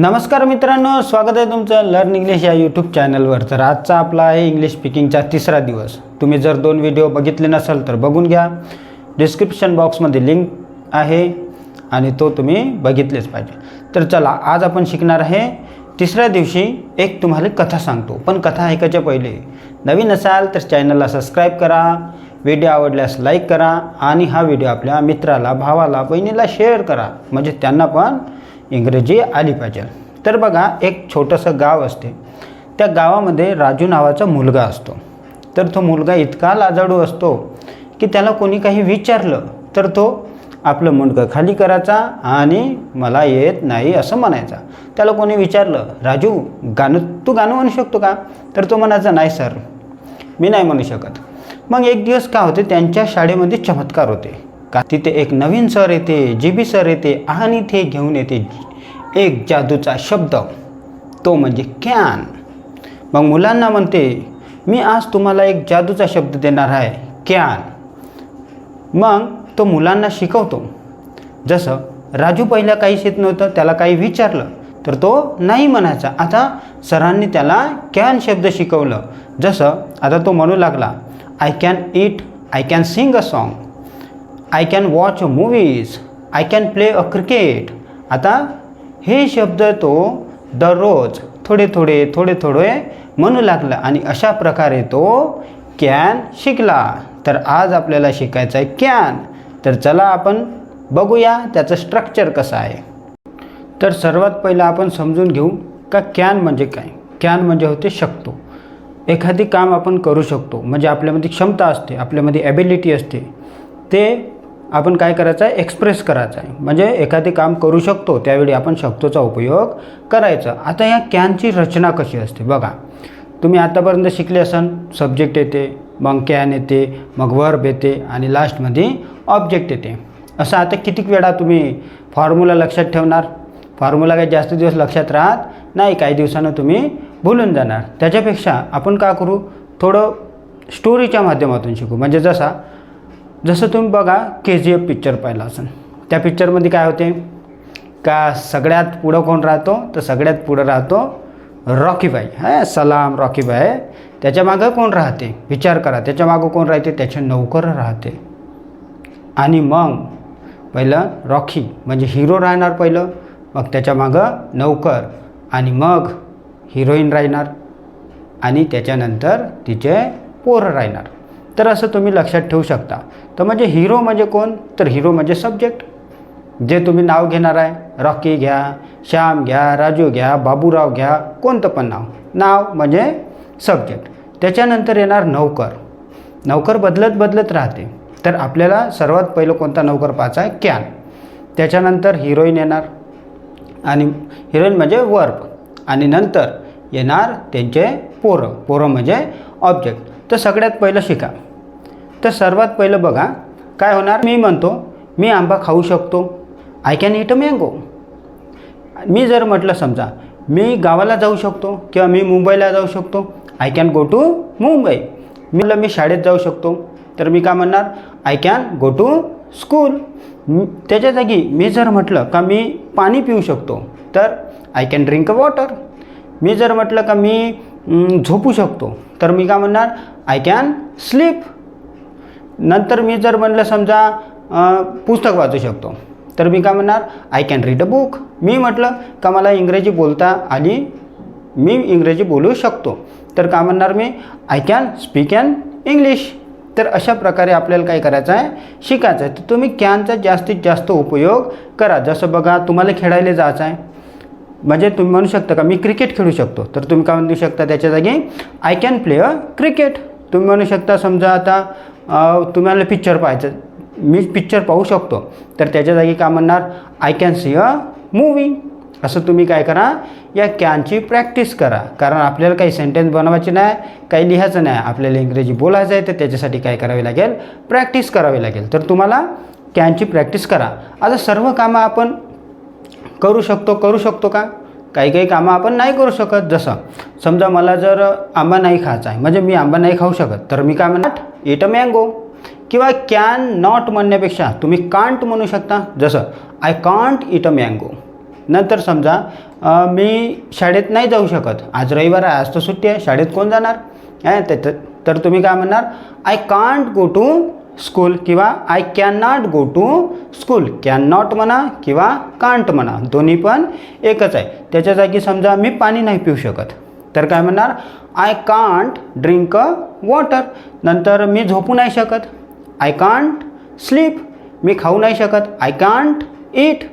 नमस्कार मित्रांनो स्वागत आहे तुमचं लर्न इंग्लिश या यूट्यूब चॅनलवर तर आजचा आपला आहे इंग्लिश स्पीकिंगचा तिसरा दिवस. तुम्ही जर दोन व्हिडिओ बघितले नसाल तर बघून घ्या. डिस्क्रिप्शन बॉक्समध्ये लिंक आहे आणि तो तुम्ही बघितलेच पाहिजे. तर चला आज आपण शिकणार आहे तिसऱ्या दिवशी एक तुम्हाला कथा सांगतो. पण कथा ऐकायच्या पहिले नवीन असाल तर चॅनलला सबस्क्राईब करा व्हिडिओ आवडल्यास लाईक करा आणि हा व्हिडिओ आपल्या मित्राला भावाला बहिणीला शेअर करा. म्हणजे त्यांना पण इंग्रजी आली पाहिजे. तर बघा एक छोटंसं गाव असते. त्या गावामध्ये राजू नावाचा मुलगा असतो. तर तो मुलगा इतका लाजाळू असतो की त्याला कोणी काही विचारलं तर तो आपलं मुंडकं खाली करायचा आणि मला येत नाही असं म्हणायचा. त्याला कोणी विचारलं राजू गाणं तू गाणं म्हणू शकतो का? तर तो म्हणायचा नाही सर मी नाही म्हणू शकत. मग एक दिवस काय होते त्यांच्या शाळेमध्ये चमत्कार होते. का तिथे एक नवीन सर येते जी बी सर येते आणि ते घेऊन येते. एक जादूचा शब्द. तो म्हणजे कॅन. मग मुलांना म्हणते मी आज तुम्हाला एक जादूचा शब्द देणार आहे कॅन. मग तो मुलांना शिकवतो. जसं राजू पहिला काहीच येत नव्हतं त्याला काही विचारलं तर तो नाही म्हणायचा. आता सरांनी त्याला कॅन शब्द शिकवलं. जसं आता तो म्हणू लागला I can eat I can sing a song I can watch movies I can play a cricket आता हे शब्द तो दररोज थोडे थोडे थोडे थोडे म्हणू लागला आणि अशा प्रकारे तो कॅन शिकला. तर आज आपल्याला शिकायचं आहे कॅन तर चला आपण बघूया त्याचं स्ट्रक्चर कसं आहे. तर सर्वात पहिलं आपण समजून घेऊ का कॅन म्हणजे काय? कॅन म्हणजे होते शकतो. एखादी काम आपण करू शकतो. म्हणजे आपल्यामध्ये क्षमता असते आपल्यामध्ये ॲबिलिटी असते. ते आपण काय करायचं आहे? एक्सप्रेस करायचं आहे. म्हणजे एखादे काम करू शकतो त्यावेळी आपण शब्दोचा उपयोग करायचा. आता या कॅनची रचना कशी असते? बघा तुम्ही आतापर्यंत शिकले असाल सब्जेक्ट येते मग कॅन येते मग वर्ब येते आणि लास्टमध्ये ऑब्जेक्ट येते. असं आता कितीक वेळा तुम्ही फॉर्म्युला लक्षात ठेवणार? फॉर्म्युला काही जास्त दिवस लक्षात राहत नाही काही दिवसानं तुम्ही भुलून जाणार. त्याच्यापेक्षा आपण का करू? थोडं स्टोरीच्या माध्यमातून शिकू. म्हणजे जसा जसं तुम्ही बघा के जी एफ पिक्चर पाहिला असेल. त्या पिक्चरमध्ये काय होते? का सगळ्यात पुढं कोण राहतो? तर सगळ्यात पुढं राहतो रॉकीबाई हा सलाम रॉकीबाई त्याच्यामागं कोण राहते? विचार करा. त्याच्यामागं कोण राहते? त्याचे नौकर राहते. आणि मग पहिलं रॉकी म्हणजे हिरो राहणार पहिलं. मग त्याच्या मागं नौकर. आणि मग हिरोईन राहणार. आणि त्याच्यानंतर तिचे पोरं राहणार. तर असं तुम्ही लक्षात ठेवू शकता. तर म्हणजे हिरो म्हणजे कोण? तर हिरो म्हणजे सब्जेक्ट जे तुम्ही नाव घेणार आहे रॉकी घ्या श्याम घ्या राजू घ्या बाबूराव घ्या कोणतं पण नाव. नाव म्हणजे सब्जेक्ट त्याच्यानंतर येणार नौकर. नौकर बदलत बदलत राहते. तर आपल्याला सर्वात पहिलं कोणता नौकर पाहायचा आहे? कॅन त्याच्यानंतर हिरोईन येणार. आणि हिरोईन म्हणजे वर्ब आणि नंतर येणार त्यांचे पोरं. पोरं म्हणजे ऑब्जेक्ट तर सगळ्यात पहिलं शिका. तर सर्वात पहिलं बघा काय होणार? मी म्हणतो मी आंबा खाऊ शकतो. I can eat a mango मी जर म्हटलं समजा मी गावाला जाऊ शकतो किंवा मी मुंबईला जाऊ शकतो I can go to Mumbai. मी म्हटलं मी शाळेत जाऊ शकतो. तर मी काय म्हणणार? I can go to school त्याच्या जागी मी जर म्हटलं का मी पाणी पिऊ शकतो तर I can drink a water मी जर म्हटलं का मी झोपू शकतो तर मी काय म्हणणार? आय कॅन स्लीप नंतर मी जर म्हणलं समजा पुस्तक वाचू शकतो. तर मी काय म्हणणार? I can read a book मी म्हटलं का मला इंग्रजी बोलता आली? मी इंग्रजी बोलू शकतो. तर काय म्हणणार मी? I can speak an English तर अशा प्रकारे आपल्याला काय करायचं आहे? शिकायचं आहे. तर तुम्ही कॅनचा जास्तीत जास्त उपयोग करा. जसं बघा तुम्हाला खेळायला जायचं आहे. म्हणजे तुम्ही म्हणू शकता का मी क्रिकेट खेळू शकतो. तर तुम्ही काय म्हणू शकता त्याच्या जागी? I can play a cricket तुम्ही म्हणू शकता समजा आता तुम्हाला पिक्चर पाहायचं. मी पिक्चर पाहू शकतो. तर त्याच्या जागी काय म्हणणार? I can see a movie असं तुम्ही काय करा? या कॅनची प्रॅक्टिस करा. कारण आपल्याला काही सेंटेन्स बनवायचे नाही काही लिहायचं नाही. आपल्याला इंग्रजी बोलायचं आहे तर त्याच्यासाठी काय करावे लागेल? प्रॅक्टिस करावी लागेल. तर तुम्हाला कॅनची प्रॅक्टिस करा. आता सर्व कामं आपण करू शकतो करू शकतो का? काही काही कामं आपण नाही करू शकत. जसं समजा मला जर आंबा नाही खायचा आहे म्हणजे मी आंबा नाही खाऊ शकत. तर मी काय म्हणणार? इट अ मँगो किंवा कॅन नॉट म्हणण्यापेक्षा तुम्ही कांट म्हणू शकता. जसं I can't eat a mango नंतर समजा मी शाळेत नाही जाऊ शकत. आज रविवार आहे आज तर सुट्टी आहे. शाळेत कोण जाणार? आहे तर- तर तुम्ही काय म्हणणार? I can't go to school किंवा I can not go to school can not म्हणा किंवा कांट म्हणा. दोन्ही पण एकच आहे. त्याच्या जागी समजा मी पाणी नाही पिऊ शकत. तर काय म्हणणार? I can't drink a water नंतर मी झोपू नाही शकत. आय कांट स्लीप मी खाऊ नाही शकत. आय कांट ईट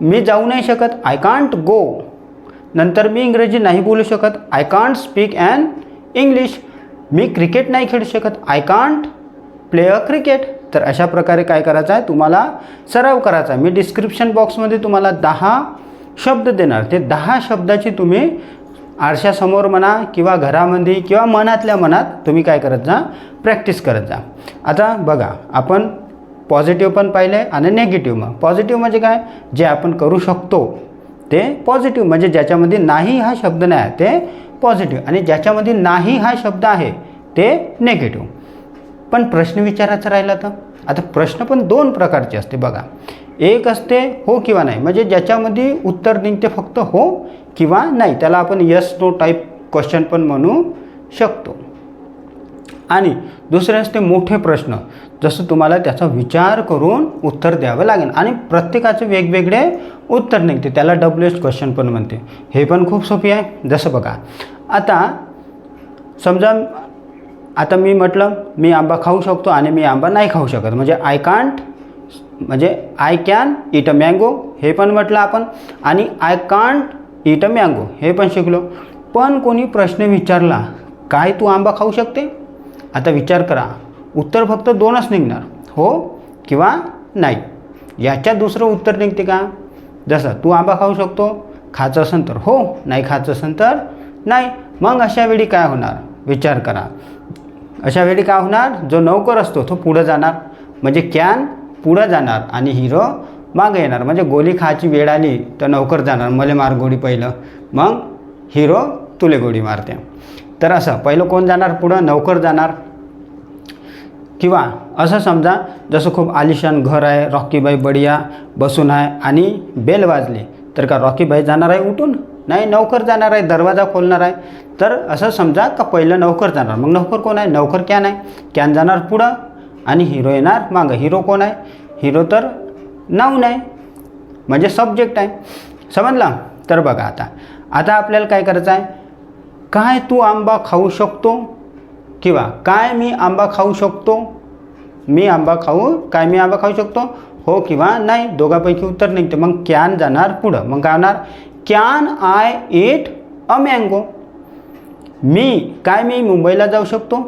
मी जाऊ नाही शकत. आय कांट गो नंतर मी इंग्रजी नाही बोलू शकत. I can't speak an English me cricket नाही खेळू शकत. I can't play a cricket तर अशा प्रकारे काय करायचं आहे? तुम्हाला सराव करायचा आहे. मी डिस्क्रिप्शन बॉक्समध्ये तुम्हाला दहा शब्द देणार. ते दहा शब्दाची तुम्ही आरशासमोर म्हणा किंवा घरामध्ये किंवा मनातल्या मनात तुम्ही काय करत जा प्रॅक्टिस करत जा. आता बघा आपण पॉझिटिव्ह पण पाहिलं आहे आणि नेगेटिव्ह मग. पॉझिटिव्ह म्हणजे काय? जे आपण करू शकतो ते पॉझिटिव्ह म्हणजे ज्याच्यामध्ये नाही हा शब्द नाही आहे ते पॉझिटिव्ह आणि ज्याच्यामध्ये नाही हा शब्द आहे ते नेगेटिव्ह पण प्रश्न विचारायचा राहिला तर? आता प्रश्न पण दोन प्रकारचे असते बघा. एक असते हो किंवा नाही. म्हणजे ज्याच्यामध्ये उत्तर निघते फक्त हो किंवा नाही. त्याला आपण यस नो टाईप क्वेश्चन पण म्हणू शकतो. आणि दुसरे असते मोठे प्रश्न. जसं तुम्हाला त्याचा विचार करून उत्तर द्यावं लागेल. आणि प्रत्येकाचे वेगवेगळे उत्तर निघते. त्याला डब्ल्यू एच क्वेश्चन पण म्हणते. हे पण खूप सोपी आहे. जसं बघा. आता समजा आता मी म्हटलं मी आंबा खाऊ शकतो आणि मी आंबा नाही खाऊ शकत. म्हणजे आय कांट म्हणजे I can eat a mango हे पण म्हटलं आपण आणि I can't eat a mango हे पण शिकलो. पण कोणी प्रश्न विचारला काय तू आंबा खाऊ शकते? आता विचार करा. उत्तर फक्त दोनच निघणार. हो किंवा नाही. याच्यात दुसरं उत्तर निघते का? जसं तू आंबा खाऊ शकतो खायचं असेल तर. हो नाही खायचं असेल तर नाही. मग अशा वेळी काय होणार? विचार करा. अशा वेळी काय होणार? जो नौकर असतो तो पुढं जाणार. म्हणजे कॅन पुढं जाणार आणि हिरो मागं येणार. म्हणजे गोळी खायची वेळ आली तर नौकर जाणार. मले मार गोळी पहिलं. मग हिरो तुले गोळी मारते. तर असं पहिलं कोण जाणार? पुढं नौकर जाणार. किंवा असं समजा जसं खूप आलिशान घर आहे रॉकीबाई बढिया बसून आहे आणि बेल वाजली तर का रॉकीबाई जाणार आहे उठून? नाही नौकर जाणार आहे दरवाजा खोलणार आहे. तर असं समजा का पहिलं नौकर जाणार. मग नौकर कोण आहे? नौकर कॅन आहे. कॅन जाणार पुढं आणि हिरो येणार मागं. हिरो कोण आहे? हिरो तर नाऊन आहे. म्हणजे सब्जेक्ट आहे. समजला? तर बघा आता. आता आपल्याला काय करायचं आहे? काय तू आंबा खाऊ शकतो? किंवा काय मी आंबा खाऊ शकतो? मी आंबा खाऊ काय मी आंबा खाऊ शकतो? हो किंवा नाही? दोघापैकी उत्तर निघते. मग कॅन जाणार पुढं. मग काय होणार? Can I ate a mango. मी काय मी मुंबईला जाऊ शकतो?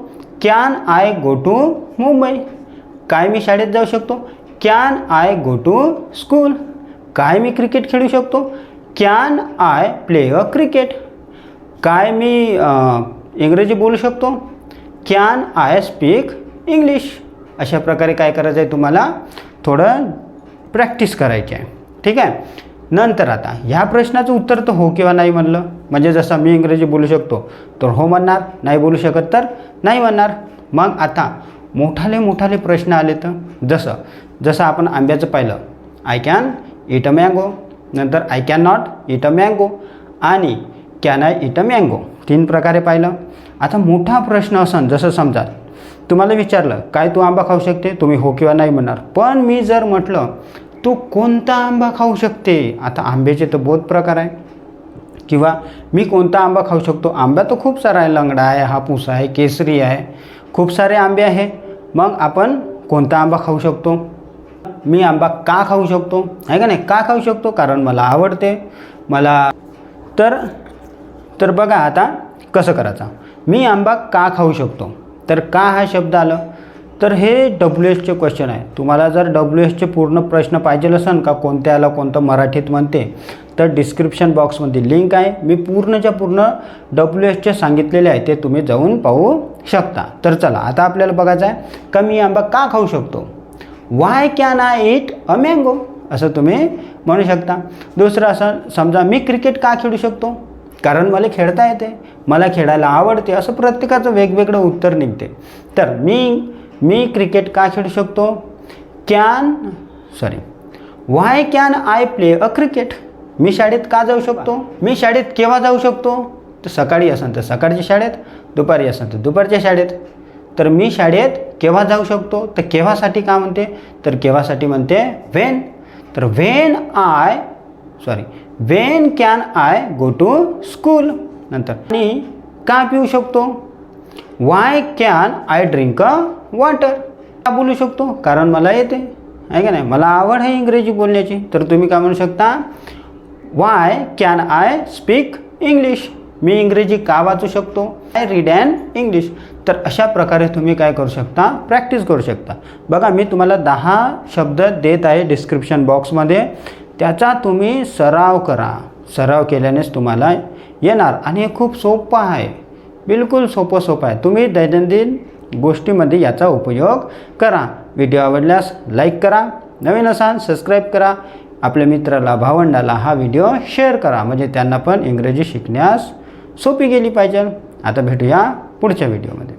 Can I go to Mumbai. काय मी शाळेत जाऊ शकतो? Can I go to school. काय मी क्रिकेट खेळू शकतो? Can I play a cricket. काय मी इंग्रजी बोलू शकतो? Can I speak English. अशा प्रकारे काय करायचं आहे तुम्हाला? थोडं प्रॅक्टिस करायची आहे. ठीक आहे? नंतर आता ह्या प्रश्नाचं उत्तर तर हो किंवा नाही म्हणलं? म्हणजे जसं मी इंग्रजी बोलू शकतो तर हो म्हणणार नाही बोलू शकत तर नाही म्हणणार. मग आता मोठाले मोठाले प्रश्न आले तर? जसं जसं आपण आंब्याचं पाहिलं I can eat a mango नंतर I can not eat a mango आणि can I eat a mango तीन प्रकारे पाहिलं. आता मोठा प्रश्न असन जसं समजा तुम्हाला विचारलं काय तू आंबा खाऊ शकते? तुम्ही हो किंवा नाही म्हणणार. पण मी जर म्हटलं तू कोणता आंबा खाऊ शकते? आता आंब्याचे तर बहुत प्रकार आहे. किंवा मी कोणता आंबा खाऊ शकतो? आंबा तर खूप सारा आहे. लंगडा आहे हापूस आहे केसरी आहे. खूप सारे आंबे आहे. मग आपण कोणता आंबा खाऊ शकतो? मी आंबा का खाऊ शकतो? आहे का नाही? का खाऊ शकतो? कारण मला आवडते. मला तर तर बघा आता कसं करायचं? मी आंबा का खाऊ शकतो? तर का हा शब्द आलं? तर हे डब्ल्यू एसचे क्वेश्चन आहे. तुम्हाला जर डब्ल्यू एसचे पूर्ण प्रश्न पाहिजे असेल का कोणत्याला कोणतं मराठीत म्हणते तर डिस्क्रिप्शन बॉक्समध्ये लिंक आहे. मी पूर्णच्या पूर्ण डब्ल्यू एसचे सांगितलेले आहे ते तुम्ही जाऊन पाहू शकता. तर चला आता आपल्याला बघायचं आहे का मी आंबा का खाऊ शकतो? Why can I eat a mango असं तुम्ही म्हणू शकता. दुसरं असं समजा मी क्रिकेट का खेळू शकतो? कारण मला खेळता येते मला खेळायला आवडते असं प्रत्येकाचं वेगवेगळं उत्तर निघते. तर मी मी क्रिकेट का खेळू शकतो? Can sorry why can I play a cricket मी शाळेत का जाऊ शकतो? मी शाळेत केव्हा जाऊ शकतो? तर सकाळी असेल तर सकाळच्या शाळेत दुपारी असेल तर दुपारच्या शाळेत. तर मी शाळेत केव्हा जाऊ शकतो? तर केव्हासाठी? का म्हणते? तर केव्हासाठी म्हणते? व्हेन तर when I sorry when can I go to school नंतर. मी का पिऊ शकतो? Why can I drink a water का बोलू शकतो? कारण मला येते. आहे का नाही? मला आवड आहे इंग्रजी बोलण्याची. तर तुम्ही काय म्हणू शकता? Why can I speak English मी इंग्रजी का वाचू शकतो? आय रीड अँड इंग्लिश तर अशा प्रकारे तुम्ही काय करू शकता? प्रॅक्टिस करू शकता. बघा मी तुम्हाला दहा शब्द देत आहे डिस्क्रिप्शन बॉक्समध्ये त्याचा तुम्ही सराव करा. सराव केल्यानेच तुम्हाला येणार. आणि हे खूप सोपं आहे. बिलकुल सोपं सोपं आहे. तुम्ही दैनंदिन गोष्टीमध्ये याचा उपयोग करा. व्हिडिओ आवडल्यास लाईक करा. नवीन असाल सबस्क्राईब करा. आपल्या मित्राला भावंडाला हा व्हिडिओ शेअर करा. म्हणजे त्यांना पण इंग्रजी शिकण्यास सोपी गेली पाहिजे. आता भेटूया पुढच्या व्हिडिओमध्ये.